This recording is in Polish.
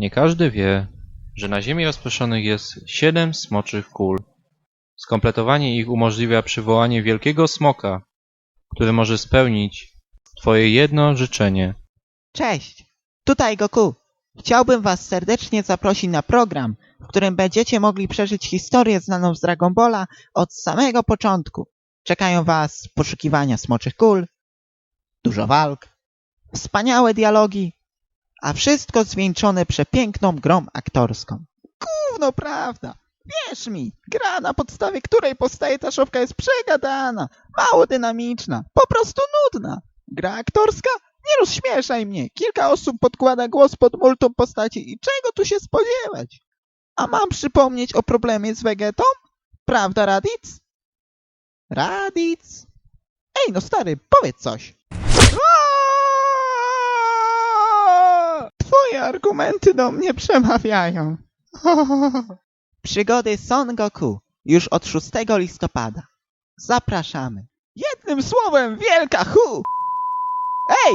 Nie każdy wie, że na Ziemi rozproszonych jest siedem smoczych kul. Skompletowanie ich umożliwia przywołanie wielkiego smoka, który może spełnić twoje jedno życzenie. Cześć, tutaj Goku. Chciałbym Was serdecznie zaprosić na program, w którym będziecie mogli przeżyć historię znaną z Dragon Balla od samego początku. Czekają Was poszukiwania smoczych kul, dużo walk, wspaniałe dialogi, a wszystko zwieńczone przepiękną grą aktorską. Gówno prawda! Wierz mi, gra na podstawie której powstaje ta szopka jest przegadana, mało dynamiczna, po prostu nudna. Gra aktorska? Nie rozśmieszaj mnie. Kilka osób podkłada głos pod multum postaci i czego tu się spodziewać? A mam przypomnieć o problemie z Vegetą? Prawda, Radic? Radic? Ej, no stary, powiedz coś. Aaaa! Twoje argumenty do mnie przemawiają. Przygody Son Goku już od 6 listopada. Zapraszamy. Jednym słowem, wielka hu! Ej,